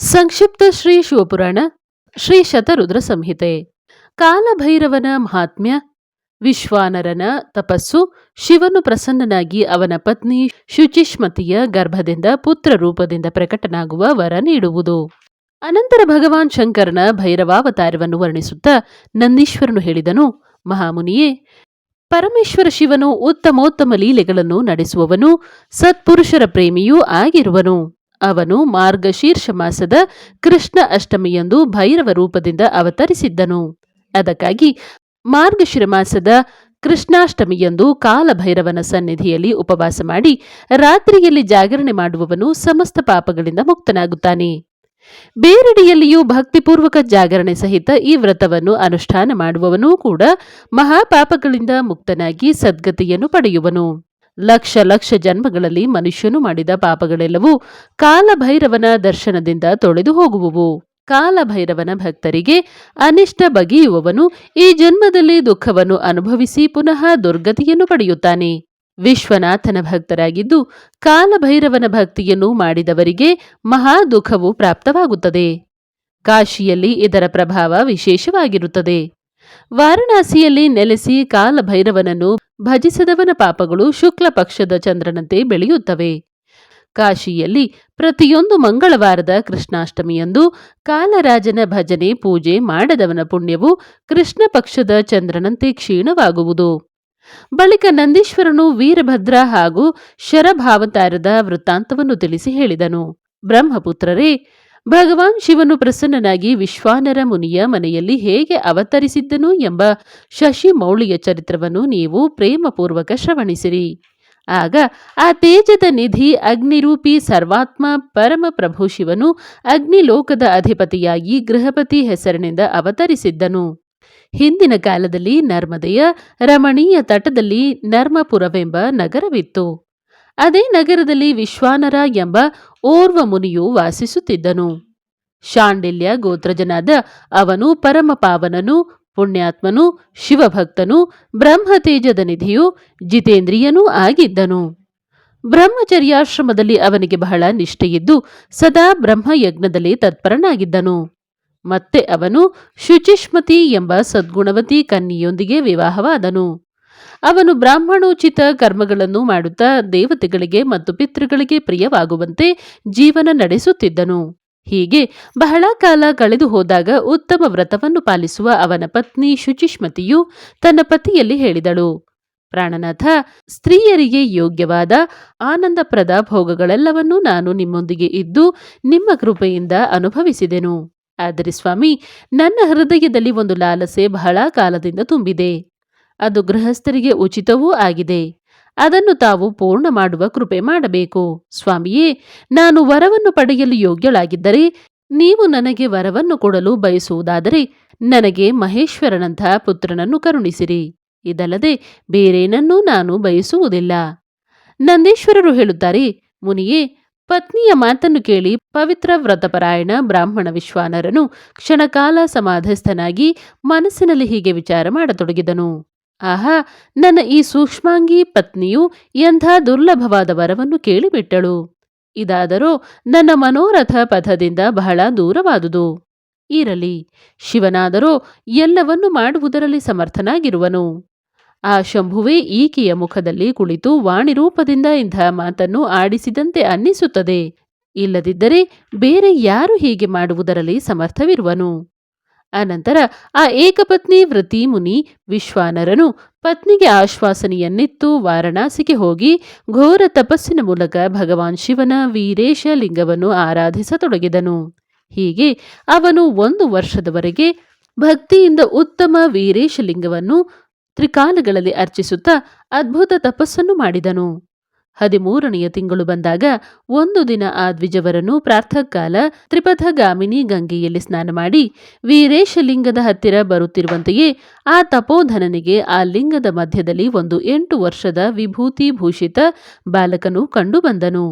ಸಂಕ್ಷಿಪ್ತ ಶ್ರೀ ಶಿವಪುರಾಣ, ಶ್ರೀ ಶತರುದ್ರ ಸಂಹಿತೆ. ಕಾಲಭೈರವನ ಮಹಾತ್ಮ್ಯ, ವಿಶ್ವಾನರನ ತಪಸ್ಸು, ಶಿವನು ಪ್ರಸನ್ನನಾಗಿ ಅವನ ಪತ್ನಿ ಶುಚಿಷ್ಮತಿಯ ಗರ್ಭದಿಂದ ಪುತ್ರ ರೂಪದಿಂದ ಪ್ರಕಟನಾಗುವ ವರ ನೀಡುವುದು. ಅನಂತರ ಭಗವಾನ್ ಶಂಕರನ ಭೈರವಾವತಾರವನ್ನು ವರ್ಣಿಸುತ್ತಾ ನಂದೀಶ್ವರನು ಹೇಳಿದನು, ಮಹಾಮುನಿಯೇ, ಪರಮೇಶ್ವರ ಶಿವನು ಉತ್ತಮೋತ್ತಮ ಲೀಲೆಗಳನ್ನು ನಡೆಸುವವನು, ಸತ್ಪುರುಷರ ಪ್ರೇಮಿಯೂ ಆಗಿರುವನು. ಅವನು ಮಾರ್ಗಶೀರ್ಷ ಮಾಸದ ಕೃಷ್ಣ ಅಷ್ಟಮಿಯಂದು ಭೈರವ ರೂಪದಿಂದ ಅವತರಿಸಿದ್ದನು. ಅದಕ್ಕಾಗಿ ಮಾರ್ಗಶಿರ ಮಾಸದ ಕೃಷ್ಣಾಷ್ಟಮಿಯಂದು ಕಾಲಭೈರವನ ಸನ್ನಿಧಿಯಲ್ಲಿ ಉಪವಾಸ ಮಾಡಿ ರಾತ್ರಿಯಲ್ಲಿ ಜಾಗರಣೆ ಮಾಡುವವನು ಸಮಸ್ತ ಪಾಪಗಳಿಂದ ಮುಕ್ತನಾಗುತ್ತಾನೆ. ಬೇರೆಡೆಯಲ್ಲಿಯೂ ಭಕ್ತಿಪೂರ್ವಕ ಜಾಗರಣೆ ಸಹಿತ ಈ ವ್ರತವನ್ನು ಅನುಷ್ಠಾನ ಮಾಡುವವನೂ ಕೂಡ ಮಹಾಪಾಪಗಳಿಂದ ಮುಕ್ತನಾಗಿ ಸದ್ಗತಿಯನ್ನು ಪಡೆಯುವನು. ಲಕ್ಷ ಲಕ್ಷ ಜನ್ಮಗಳಲ್ಲಿ ಮನುಷ್ಯನು ಮಾಡಿದ ಪಾಪಗಳೆಲ್ಲವೂ ಕಾಲಭೈರವನ ದರ್ಶನದಿಂದ ತೊಳೆದು ಹೋಗುವುವು. ಕಾಲಭೈರವನ ಭಕ್ತರಿಗೆ ಅನಿಷ್ಟ ಬಗೆಯುವವನು ಈ ಜನ್ಮದಲ್ಲಿ ದುಃಖವನ್ನು ಅನುಭವಿಸಿ ಪುನಃ ದುರ್ಗತಿಯನ್ನು ಪಡೆಯುತ್ತಾನೆ. ವಿಶ್ವನಾಥನ ಭಕ್ತರಾಗಿದ್ದು ಕಾಲಭೈರವನ ಭಕ್ತಿಯನ್ನು ಮಾಡಿದವರಿಗೆ ಮಹಾ ದುಃಖವು ಪ್ರಾಪ್ತವಾಗುತ್ತದೆ. ಕಾಶಿಯಲ್ಲಿ ಇದರ ಪ್ರಭಾವ ವಿಶೇಷವಾಗಿರುತ್ತದೆ. ವಾರಣಾಸಿಯಲ್ಲಿ ನೆಲೆಸಿ ಕಾಲಭೈರವನನ್ನು ಭಜಿಸದವನ ಪಾಪಗಳು ಶುಕ್ಲ ಪಕ್ಷದ ಚಂದ್ರನಂತೆ ಬೆಳೆಯುತ್ತವೆ. ಕಾಶಿಯಲ್ಲಿ ಪ್ರತಿಯೊಂದು ಮಂಗಳವಾರದ ಕೃಷ್ಣಾಷ್ಟಮಿಯಂದು ಕಾಲರಾಜನ ಭಜನೆ, ಪೂಜೆ ಮಾಡದವನ ಪುಣ್ಯವು ಕೃಷ್ಣ ಪಕ್ಷದ ಚಂದ್ರನಂತೆ ಕ್ಷೀಣವಾಗುವುದು. ಬಳಿಕ ನಂದೀಶ್ವರನು ವೀರಭದ್ರ ಹಾಗೂ ಶರಭಾವತಾರದ ವೃತ್ತಾಂತವನ್ನು ತಿಳಿಸಿ ಹೇಳಿದನು. ಬ್ರಹ್ಮಪುತ್ರರೇ ಭಗವಾನ್ ಶಿವನು ಪ್ರಸನ್ನನಾಗಿ ವಿಶ್ವಾನರ ಮುನಿಯ ಮನೆಯಲ್ಲಿ ಹೇಗೆ ಅವತರಿಸಿದ್ದನು ಎಂಬ ಶಶಿ ಮೌಳಿಯ ಚರಿತ್ರವನ್ನು ನೀವು ಪ್ರೇಮಪೂರ್ವಕ ಶ್ರವಣಿಸಿರಿ. ಆಗ ಆ ತೇಜದ ನಿಧಿ ಅಗ್ನಿರೂಪಿ ಸರ್ವಾತ್ಮ ಪರಮ ಪ್ರಭು ಶಿವನು ಅಗ್ನಿಲೋಕದ ಅಧಿಪತಿಯಾಗಿ ಗೃಹಪತಿ ಹೆಸರಿನಿಂದ ಅವತರಿಸಿದ್ದನು. ಹಿಂದಿನ ಕಾಲದಲ್ಲಿ ನರ್ಮದೆಯ ರಮಣೀಯ ತಟದಲ್ಲಿ ನರ್ಮಪುರವೆಂಬ ನಗರವಿತ್ತು. ಅದೇ ನಗರದಲ್ಲಿ ವಿಶ್ವಾನರ ಎಂಬ ಓರ್ವ ಮುನಿಯು ವಾಸಿಸುತ್ತಿದ್ದನು. ಶಾಂಡಿಲ್ಯ ಗೋತ್ರಜನಾದ ಅವನು ಪರಮ ಪಾವನನು ಪುಣ್ಯಾತ್ಮನು, ಶಿವಭಕ್ತನು, ಬ್ರಹ್ಮತೇಜದ ನಿಧಿಯು ಜಿತೇಂದ್ರಿಯನೂ ಆಗಿದ್ದನು. ಬ್ರಹ್ಮಚರ್ಯಾಶ್ರಮದಲ್ಲಿ ಅವನಿಗೆ ಬಹಳ ನಿಷ್ಠೆಯಿದ್ದು ಸದಾ ಬ್ರಹ್ಮಯಜ್ಞದಲ್ಲಿ ತತ್ಪರನಾಗಿದ್ದನು. ಮತ್ತೆ ಅವನು ಶುಚಿಷ್ಮತಿ ಎಂಬ ಸದ್ಗುಣವತಿ ಕನ್ನಿಯೊಂದಿಗೆ ವಿವಾಹವಾದನು. ಅವನು ಬ್ರಾಹ್ಮಣೋಚಿತ ಕರ್ಮಗಳನ್ನು ಮಾಡುತ್ತಾ ದೇವತೆಗಳಿಗೆ ಮತ್ತು ಪಿತೃಗಳಿಗೆ ಪ್ರಿಯವಾಗುವಂತೆ ಜೀವನ ನಡೆಸುತ್ತಿದ್ದನು. ಹೀಗೆ ಬಹಳ ಕಾಲ ಕಳೆದು ಹೋದಾಗ ಉತ್ತಮ ವ್ರತವನ್ನು ಪಾಲಿಸುವ ಅವನ ಪತ್ನಿ ಶುಚಿಷ್ಮತಿಯು ತನ್ನ ಪತಿಯಲ್ಲಿ ಹೇಳಿದಳು. ಪ್ರಾಣನಾಥ, ಸ್ತ್ರೀಯರಿಗೆ ಯೋಗ್ಯವಾದ ಆನಂದಪ್ರದ ಭೋಗಗಳೆಲ್ಲವನ್ನೂ ನಾನು ನಿಮ್ಮೊಂದಿಗೆ ಇದ್ದು ನಿಮ್ಮ ಕೃಪೆಯಿಂದ ಅನುಭವಿಸಿದೆನು. ಆದರೆ ಸ್ವಾಮಿ, ನನ್ನ ಹೃದಯದಲ್ಲಿ ಒಂದು ಲಾಲಸೆ ಬಹಳ ಕಾಲದಿಂದ ತುಂಬಿದೆ. ಅದು ಗೃಹಸ್ಥರಿಗೆ ಉಚಿತವೂ ಆಗಿದೆ. ಅದನ್ನು ತಾವು ಪೂರ್ಣ ಮಾಡುವ ಕೃಪೆ ಮಾಡಬೇಕು. ಸ್ವಾಮಿಯೇ, ನಾನು ವರವನ್ನು ಪಡೆಯಲು ಯೋಗ್ಯಳಾಗಿದ್ದರೆ ನೀವು ನನಗೆ ವರವನ್ನು ಕೊಡಲು ಬಯಸುವುದಾದರೆ ನನಗೆ ಮಹೇಶ್ವರನಂಥ ಪುತ್ರನನ್ನು ಕರುಣಿಸಿರಿ. ಇದಲ್ಲದೆ ಬೇರೇನನ್ನೂ ನಾನು ಬಯಸುವುದಿಲ್ಲ. ನಂದೀಶ್ವರರು ಹೇಳುತ್ತಾರೆ, ಮುನಿಯೇ, ಪತ್ನಿಯ ಮಾತನ್ನು ಕೇಳಿ ಪವಿತ್ರ ವ್ರತಪರಾಯಣ ಬ್ರಾಹ್ಮಣ ವಿಶ್ವಾನರನು ಕ್ಷಣಕಾಲ ಸಮಾಧಸ್ಥನಾಗಿ ಮನಸ್ಸಿನಲ್ಲಿ ಹೀಗೆ ವಿಚಾರ ಮಾಡತೊಡಗಿದನು. ಆಹಾ, ನನ್ನ ಈ ಸೂಕ್ಷ್ಮಾಂಗಿ ಪತ್ನಿಯು ಎಂಥ ದುರ್ಲಭವಾದ ವರವನ್ನು ಕೇಳಿಬಿಟ್ಟಳು. ಇದಾದರೂ ನನ್ನ ಮನೋರಥ ಪಥದಿಂದ ಬಹಳ ದೂರವಾದುದು. ಇರಲಿ, ಶಿವನಾದರೂ ಎಲ್ಲವನ್ನೂ ಮಾಡುವುದರಲ್ಲಿ ಸಮರ್ಥನಾಗಿರುವನು. ಆ ಶಂಭುವೇ ಈಕೆಯ ಮುಖದಲ್ಲಿ ಕುಳಿತು ವಾಣಿರೂಪದಿಂದ ಇಂಥ ಮಾತನ್ನು ಆಡಿಸಿದಂತೆ ಅನ್ನಿಸುತ್ತದೆ. ಇಲ್ಲದಿದ್ದರೆ ಬೇರೆ ಯಾರು ಹೀಗೆ ಮಾಡುವುದರಲ್ಲಿ ಸಮರ್ಥವಿರುವನು? ಅನಂತರ ಆ ಏಕಪತ್ನಿ ವೃತಿ ಮುನಿ ವಿಶ್ವಾನರನು ಪತ್ನಿಗೆ ಆಶ್ವಾಸನೆಯನ್ನಿತ್ತು ವಾರಣಾಸಿಗೆ ಹೋಗಿ ಘೋರ ತಪಸ್ಸಿನ ಮೂಲಕ ಭಗವಾನ್ ಶಿವನ ವೀರೇಶ ಲಿಂಗವನ್ನು ಆರಾಧಿಸತೊಡಗಿದನು. ಹೀಗೆ ಅವನು ಒಂದು ವರ್ಷದವರೆಗೆ ಭಕ್ತಿಯಿಂದ ಉತ್ತಮ ವೀರೇಶ ಲಿಂಗವನ್ನು ತ್ರಿಕಾಲಗಳಲ್ಲಿ ಅರ್ಚಿಸುತ್ತಾ ಅದ್ಭುತ ತಪಸ್ಸನ್ನು ಮಾಡಿದನು. ಹದಿಮೂರನೆಯ ತಿಂಗಳು ಬಂದಾಗ ಒಂದು ದಿನ ಆ ದ್ವಿಜವರನು ಪ್ರಾರ್ಥಕಾಲ ತ್ರಿಪಥಗಾಮಿನಿ ಗಂಗೆಯಲ್ಲಿ ಸ್ನಾನ ಮಾಡಿ ವೀರೇಶಲಿಂಗದ ಹತ್ತಿರ ಬರುತ್ತಿರುವಂತೆಯೇ ಆ ತಪೋಧನನಿಗೆ ಆ ಲಿಂಗದ ಮಧ್ಯದಲ್ಲಿ ಒಂದು ಎಂಟು ವರ್ಷದ ವಿಭೂತಿ ಭೂಷಿತ ಬಾಲಕನು ಕಂಡುಬಂದನು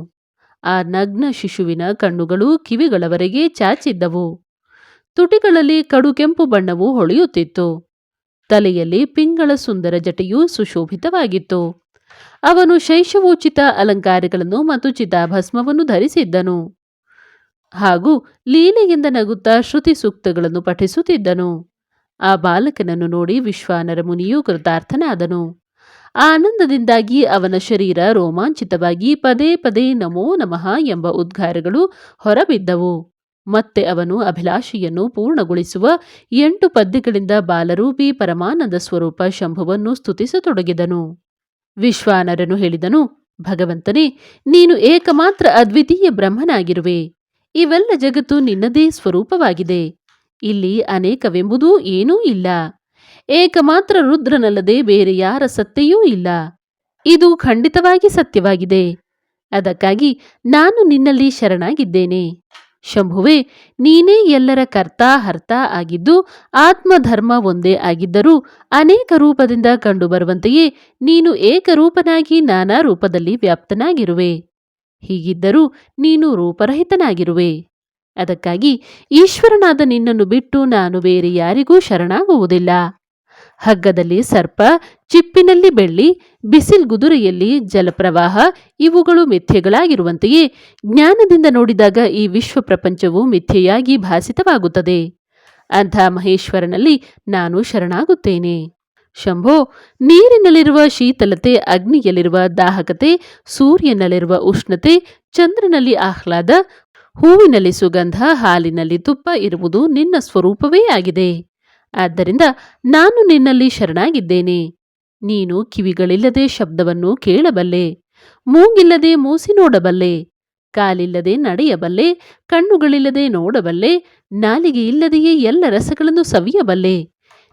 ಆ ನಗ್ನ ಶಿಶುವಿನ ಕಣ್ಣುಗಳು ಕಿವಿಗಳವರೆಗೆ ಚಾಚಿದ್ದವು. ತುಟಿಗಳಲ್ಲಿ ಕಡು ಕೆಂಪು ಬಣ್ಣವು ಹೊಳೆಯುತ್ತಿತ್ತು. ತಲೆಯಲ್ಲಿ ಪಿಂಗಳ ಸುಂದರ ಜಟೆಯು ಸುಶೋಭಿತವಾಗಿತ್ತು. ಅವನು ಶೈಶವೋಚಿತ ಅಲಂಕಾರಗಳನ್ನು ಮತ್ತು ಚಿತಾಭಸ್ಮವನ್ನು ಧರಿಸಿದ್ದನು. ಹಾಗೂ ಲೀಲೆಯಿಂದ ನಗುತ್ತಾ ಶ್ರುತಿ ಸೂಕ್ತಗಳನ್ನು ಪಠಿಸುತ್ತಿದ್ದನು. ಆ ಬಾಲಕನನ್ನು ನೋಡಿ ವಿಶ್ವಾನರ ಮುನಿಯು ಕೃತಾರ್ಥನಾದನು. ಆನಂದದಿಂದಾಗಿ ಅವನ ಶರೀರ ರೋಮಾಂಚಿತವಾಗಿ ಪದೇ ಪದೇ ನಮೋ ನಮಃ ಎಂಬ ಉದ್ಗಾರಗಳು ಹೊರಬಿದ್ದವು. ಮತ್ತೆ ಅವನು ಅಭಿಲಾಷೆಯನ್ನು ಪೂರ್ಣಗೊಳಿಸುವ ಎಂಟು ಪದ್ಯಗಳಿಂದ ಬಾಲರೂಪಿ ಪರಮಾನಂದ ಸ್ವರೂಪ ಶಂಭುವನ್ನು ಸ್ತುತಿಸತೊಡಗಿದನು. ವಿಶ್ವಾನರನು ಹೇಳಿದನು, ಭಗವಂತನೇ, ನೀನು ಏಕಮಾತ್ರ ಅದ್ವಿತೀಯ ಬ್ರಹ್ಮನಾಗಿರುವೆ. ಇವೆಲ್ಲ ಜಗತ್ತು ನಿನ್ನದೇ ಸ್ವರೂಪವಾಗಿದೆ. ಇಲ್ಲಿ ಅನೇಕವೆಂಬುದೂ ಏನೂ ಇಲ್ಲ. ಏಕಮಾತ್ರ ರುದ್ರನಲ್ಲದೆ ಬೇರೆ ಯಾರ ಸತ್ತೆಯೂ ಇಲ್ಲ. ಇದು ಖಂಡಿತವಾಗಿ ಸತ್ಯವಾಗಿದೆ. ಅದಕ್ಕಾಗಿ ನಾನು ನಿನ್ನಲ್ಲಿ ಶರಣಾಗಿದ್ದೇನೆ. ಶಂಭುವೆ, ನೀನೇ ಎಲ್ಲರ ಕರ್ತ ಹರ್ತ ಆಗಿದ್ದು, ಆತ್ಮಧರ್ಮ ಒಂದೇ ಆಗಿದ್ದರೂ ಅನೇಕ ರೂಪದಿಂದ ಕಂಡುಬರುವಂತೆಯೇ ನೀನು ಏಕರೂಪನಾಗಿ ನಾನಾ ರೂಪದಲ್ಲಿ ವ್ಯಾಪ್ತನಾಗಿರುವೆ. ಹೀಗಿದ್ದರೂ ನೀನು ರೂಪರಹಿತನಾಗಿರುವೆ. ಅದಕ್ಕಾಗಿ ಈಶ್ವರನಾದ ನಿನ್ನನ್ನು ಬಿಟ್ಟು ನಾನು ಬೇರೆ ಯಾರಿಗೂ ಶರಣಾಗುವುದಿಲ್ಲ. ಹಗ್ಗದಲ್ಲಿ ಸರ್ಪ ಚಿಪ್ಪಿನಲ್ಲಿ ಬೆಳ್ಳಿ ಬಿಸಿಲ್ಗುದುರೆಯಲ್ಲಿ ಜಲಪ್ರವಾಹ, ಇವುಗಳು ಮಿಥ್ಯೆಗಳಾಗಿರುವಂತೆಯೇ ಜ್ಞಾನದಿಂದ ನೋಡಿದಾಗ ಈ ವಿಶ್ವ ಪ್ರಪಂಚವು ಮಿಥ್ಯೆಯಾಗಿ ಭಾಸಿತವಾಗುತ್ತದೆ. ಅಂಥ ಮಹೇಶ್ವರನಲ್ಲಿ ನಾನು ಶರಣಾಗುತ್ತೇನೆ. ಶಂಭೋ, ನೀರಿನಲ್ಲಿರುವ ಶೀತಲತೆ, ಅಗ್ನಿಯಲ್ಲಿರುವ ದಾಹಕತೆ, ಸೂರ್ಯನಲ್ಲಿರುವ ಉಷ್ಣತೆ, ಚಂದ್ರನಲ್ಲಿ ಆಹ್ಲಾದ, ಹೂವಿನಲ್ಲಿ ಸುಗಂಧ, ಹಾಲಿನಲ್ಲಿ ತುಪ್ಪ ಇರುವುದು ನಿನ್ನ ಸ್ವರೂಪವೇ ಆಗಿದೆ. ಆದ್ದರಿಂದ ನಾನು ನಿನ್ನಲ್ಲಿ ಶರಣಾಗಿದ್ದೇನೆ. ನೀನು ಕಿವಿಗಳಿಲ್ಲದೆ ಶಬ್ದವನ್ನು ಕೇಳಬಲ್ಲೆ, ಮೂಗಿಲ್ಲದೆ ಮೂಸಿ ನೋಡಬಲ್ಲೆ, ಕಾಲಿಲ್ಲದೆ ನಡೆಯಬಲ್ಲೆ, ಕಣ್ಣುಗಳಿಲ್ಲದೆ ನೋಡಬಲ್ಲೆ, ನಾಲಿಗೆ ಇಲ್ಲದೆಯೇ ಎಲ್ಲ ರಸಗಳನ್ನು ಸವಿಯಬಲ್ಲೆ,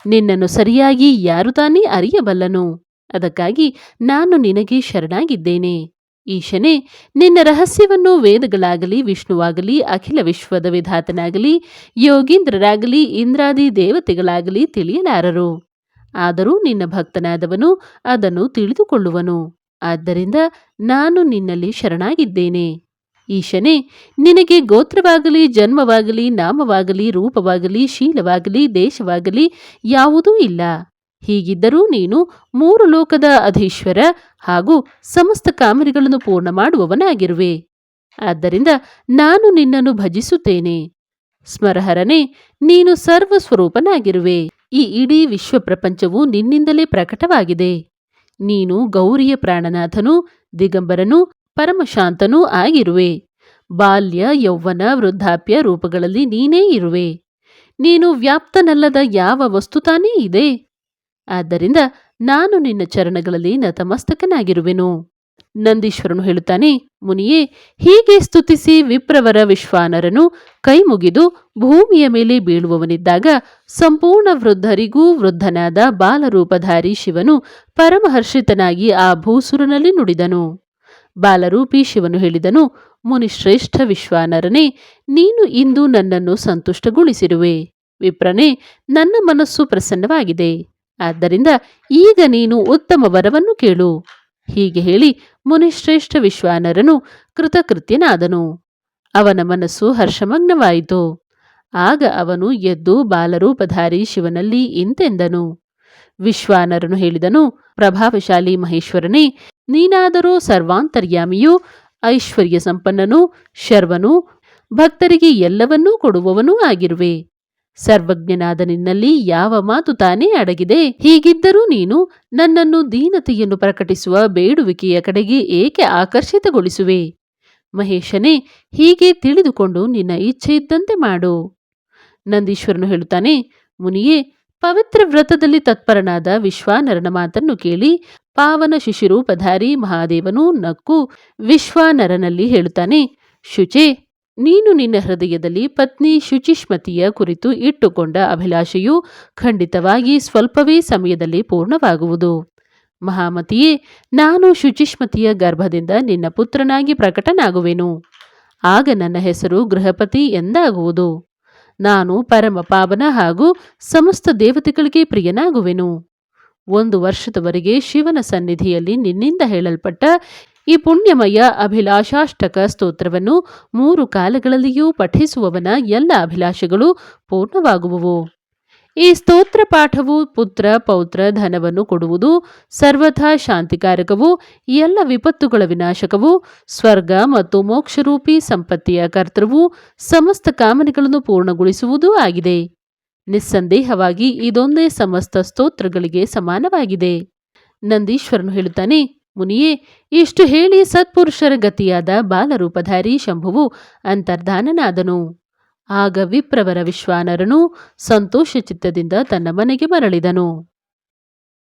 ನಿನ್ನನ್ನು ಸರಿಯಾಗಿ ಯಾರು ತಾನೇ ಅರಿಯಬಲ್ಲನು, ಅದಕ್ಕಾಗಿ ನಾನು ನಿನಗೆ ಶರಣಾಗಿದ್ದೇನೆ. ಈಶನೇ, ನಿನ್ನ ರಹಸ್ಯವನ್ನು ವೇದಗಳಾಗಲಿ, ವಿಷ್ಣುವಾಗಲಿ, ಅಖಿಲ ವಿಶ್ವದ ವಿಧಾತನಾಗಲಿ, ಯೋಗೀಂದ್ರರಾಗಲಿ, ಇಂದ್ರಾದಿ ದೇವತೆಗಳಾಗಲಿ ತಿಳಿಯಲಾರರು. ಆದರೂ ನಿನ್ನ ಭಕ್ತನಾದವನು ಅದನ್ನು ತಿಳಿದುಕೊಳ್ಳುವನು. ಆದ್ದರಿಂದ ನಾನು ನಿನ್ನಲ್ಲಿ ಶರಣಾಗಿದ್ದೇನೆ. ಈಶನೇ, ನಿನಗೆ ಗೋತ್ರವಾಗಲಿ, ಜನ್ಮವಾಗಲಿ, ನಾಮವಾಗಲಿ, ರೂಪವಾಗಲಿ, ಶೀಲವಾಗಲಿ, ದೇಶವಾಗಲಿ ಯಾವುದೂ ಇಲ್ಲ. ಹೀಗಿದ್ದರೂ ನೀನು ಮೂರು ಲೋಕದ ಅಧೀಶ್ವರ ಹಾಗೂ ಸಮಸ್ತ ಕಾಮರಿಗಳನ್ನು ಪೂರ್ಣ ಮಾಡುವವನಾಗಿರುವೆ. ಆದ್ದರಿಂದ ನಾನು ನಿನ್ನನ್ನು ಭಜಿಸುತ್ತೇನೆ. ಸ್ಮರಹರನೆ ನೀನು ಸರ್ವ ಸ್ವರೂಪನಾಗಿರುವೆ ಈ ಇಡೀ ವಿಶ್ವ ಪ್ರಪಂಚವು ನಿನ್ನಿಂದಲೇ ಪ್ರಕಟವಾಗಿದೆ. ನೀನು ಗೌರಿಯ ಪ್ರಾಣನಾಥನು, ದಿಗಂಬರನು, ಪರಮಶಾಂತನೂ ಆಗಿರುವೆ. ಬಾಲ್ಯ ಯೌವನ ವೃದ್ಧಾಪ್ಯ ರೂಪಗಳಲ್ಲಿ ನೀನೇ ಇರುವೆ. ನೀನು ವ್ಯಾಪ್ತನಲ್ಲದ ಯಾವ ವಸ್ತು ತಾನೇ ಇದೆ? ಆದ್ದರಿಂದ ನಾನು ನಿನ್ನ ಚರಣಗಳಲ್ಲಿ ನತಮಸ್ತಕನಾಗಿರುವೆನು. ನಂದೀಶ್ವರನು ಹೇಳುತ್ತಾನೆ, ಮುನಿಯೇ, ಹೀಗೆ ಸ್ತುತಿಸಿ ವಿಪ್ರವರ ವಿಶ್ವಾನರನು ಕೈ ಮುಗಿದು ಭೂಮಿಯ ಮೇಲೆ ಬೀಳುವವನಿದ್ದಾಗ ಸಂಪೂರ್ಣ ವೃದ್ಧರಿಗೂ ವೃದ್ಧನಾದ ಬಾಲರೂಪಧಾರಿ ಶಿವನು ಪರಮಹರ್ಷಿತನಾಗಿ ಆ ಭೂಸುರನಲ್ಲಿ ನುಡಿದನು. ಬಾಲರೂಪಿ ಶಿವನು ಹೇಳಿದನು, ಮುನಿಶ್ರೇಷ್ಠ ವಿಶ್ವಾನರನೇ, ನೀನು ಇಂದು ನನ್ನನ್ನು ಸಂತುಷ್ಟಗೊಳಿಸಿರುವೆ. ವಿಪ್ರನೇ, ನನ್ನ ಮನಸ್ಸು ಪ್ರಸನ್ನವಾಗಿದೆ. ಆದ್ದರಿಂದ ಈಗ ನೀನು ಉತ್ತಮ ವರವನ್ನು ಕೇಳು. ಹೀಗೆ ಹೇಳಿ ಮುನಿಶ್ರೇಷ್ಠ ವಿಶ್ವಾನರನು ಕೃತಕೃತ್ಯನಾದನು. ಅವನ ಮನಸ್ಸು ಹರ್ಷಮಗ್ನವಾಯಿತು. ಆಗ ಅವನು ಎದ್ದು ಬಾಲರೂಪಧಾರಿ ಶಿವನಲ್ಲಿ ಇಂತೆಂದನು. ವಿಶ್ವಾನರನು ಹೇಳಿದನು, ಪ್ರಭಾವಶಾಲಿ ಮಹೇಶ್ವರನೇ, ನೀನಾದರೂ ಸರ್ವಾಂತರ್ಯಾಮಿಯೂ ಐಶ್ವರ್ಯ ಸಂಪನ್ನನು ಶರ್ವನು, ಭಕ್ತರಿಗೆ ಎಲ್ಲವನ್ನೂ ಕೊಡುವವನೂ ಆಗಿರುವೆ. ಸರ್ವಜ್ಞನಾದ ನಿನ್ನಲ್ಲಿ ಯಾವ ಮಾತು ತಾನೇ ಅಡಗಿದೆ? ಹೀಗಿದ್ದರೂ ನೀನು ನನ್ನನ್ನು ದೀನತೆಯನ್ನು ಪ್ರಕಟಿಸುವ ಬೇಡುವಿಕೆಯ ಕಡೆಗೆ ಏಕೆ ಆಕರ್ಷಿತಗೊಳಿಸುವೆ? ಮಹೇಶನೇ, ಹೀಗೆ ತಿಳಿದುಕೊಂಡು ನಿನ್ನ ಇಚ್ಛೆ ಇದ್ದಂತೆ ಮಾಡು. ನಂದೀಶ್ವರನು ಹೇಳುತ್ತಾನೆ, ಮುನಿಯೇ, ಪವಿತ್ರ ವ್ರತದಲ್ಲಿ ತತ್ಪರನಾದ ವಿಶ್ವಾನರನ ಮಾತನ್ನು ಕೇಳಿ ಪಾವನ ಶಿಶಿರೂಪಧಾರಿ ಮಹಾದೇವನು ನಕ್ಕು ವಿಶ್ವಾನರನಲ್ಲಿ ಹೇಳುತ್ತಾನೆ, ಶುಚೆ ನೀನು ನಿನ್ನ ಹೃದಯದಲ್ಲಿ ಪತ್ನಿ ಶುಚಿಷ್ಮತಿಯ ಕುರಿತು ಇಟ್ಟುಕೊಂಡ ಅಭಿಲಾಷೆಯು ಖಂಡಿತವಾಗಿ ಸ್ವಲ್ಪವೇ ಸಮಯದಲ್ಲಿ ಪೂರ್ಣವಾಗುವುದು. ಮಹಾಮತಿಯೇ, ನಾನು ಶುಚಿಷ್ಮತಿಯ ಗರ್ಭದಿಂದ ನಿನ್ನ ಪುತ್ರನಾಗಿ ಪ್ರಕಟನಾಗುವೆನು. ಆಗ ನನ್ನ ಹೆಸರು ಗೃಹಪತಿ ಎಂದಾಗುವುದು. ನಾನು ಪರಮ ಪಾವನ ಹಾಗೂ ಸಮಸ್ತ ದೇವತೆಗಳಿಗೆ ಪ್ರಿಯನಾಗುವೆನು. ಒಂದು ವರ್ಷದವರೆಗೆ ಶಿವನ ಸನ್ನಿಧಿಯಲ್ಲಿ ನಿನ್ನಿಂದ ಹೇಳಲ್ಪಟ್ಟ ಈ ಪುಣ್ಯಮಯ ಅಭಿಲಾಷಾಷ್ಟಕ ಸ್ತೋತ್ರವನ್ನು ಮೂರು ಕಾಲಗಳಲ್ಲಿಯೂ ಪಠಿಸುವವನ ಎಲ್ಲ ಅಭಿಲಾಷೆಗಳು ಪೂರ್ಣವಾಗುವವು. ಈ ಸ್ತೋತ್ರ ಪಾಠವು ಪುತ್ರ, ಪೌತ್ರ ಧನವನ್ನು ಕೊಡುವುದು, ಸರ್ವಥಾ ಶಾಂತಿಕಾರಕವು, ಎಲ್ಲ ವಿಪತ್ತುಗಳ ವಿನಾಶಕವು, ಸ್ವರ್ಗ ಮತ್ತು ಮೋಕ್ಷರೂಪಿ ಸಂಪತ್ತಿಯ ಕರ್ತೃವು, ಸಮಸ್ತ ಕಾಮನೆಗಳನ್ನು ಪೂರ್ಣಗೊಳಿಸುವುದೂ ಆಗಿದೆ. ನಿಸ್ಸಂದೇಹವಾಗಿ ಇದೊಂದೇ ಸಮಸ್ತ ಸ್ತೋತ್ರಗಳಿಗೆ ಸಮಾನವಾಗಿದೆ. ನಂದೀಶ್ವರನು ಹೇಳುತ್ತಾನೆ ಮುನಿಯೇ, ಇಷ್ಟು ಹೇಳಿ ಸತ್ಪುರುಷರ ಗತಿಯಾದ ಬಾಲರೂಪಧಾರಿ ಶಂಭುವು ಅಂತರ್ಧಾನನಾದನು. ಆಗ ವಿಪ್ರವರ ವಿಶ್ವಾನರನು ಸಂತೋಷ ಚಿತ್ತದಿಂದ ತನ್ನ ಮನೆಗೆ ಮರಳಿದನು.